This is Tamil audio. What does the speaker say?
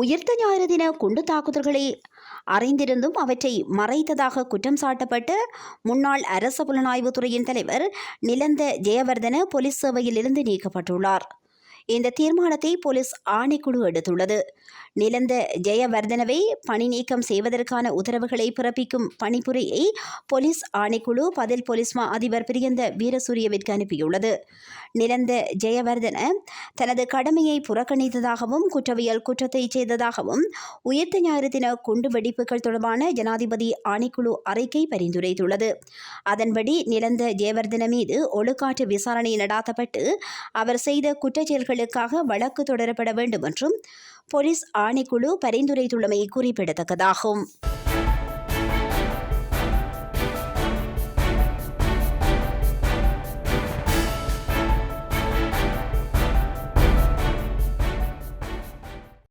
உயிர்த்த ஞாயிறு தின குண்டு தாக்குதல்களை அறிந்திருந்தும் அவற்றை மறைத்ததாக குற்றம் சாட்டப்பட்டு முன்னாள் அரச புலனாய்வுத்துறையின் தலைவர் நிலந்த ஜெயவர்தன போலீஸ் சேவையிலிருந்து நீக்கப்பட்டுள்ளார். இந்த தீர்மானத்தை போலீஸ் ஆணைக்குழு எடுத்துள்ளது. நிலந்த ஜெயவர்தனவை பணி நீக்கம் செய்வதற்கான உத்தரவுகளை பிறப்பிக்கும் பணிப்புரையை போலீஸ் ஆணைக்குழு பதில் போலீஸ் மா அதிபர் பிரியந்த வீரசூரியவிற்கு அனுப்பியுள்ளது. நிலந்த ஜெயவர்தன தனது கடமையை புறக்கணித்ததாகவும் குற்றவியல் குற்றத்தை செய்ததாகவும் உயிர்த்த ஞாயிறு தின குண்டு வெடிப்புகள் தொடர்பான ஜனாதிபதி ஆணைக்குழு அறிக்கை பரிந்துரைத்துள்ளது. அதன்படி நிலந்த ஜெயவர்தன மீது ஒழுக்காற்று விசாரணை நடாத்தப்பட்டு அவர் செய்த குற்றச்செயல்கள் குற்றச்செயல்களுக்காக வழக்கு தொடரப்பட வேண்டும் என்றும் போலீஸ் ஆணைக்குழு பரிந்துரைத்துள்ளமை குறிப்பிடத்தக்கதாகும்.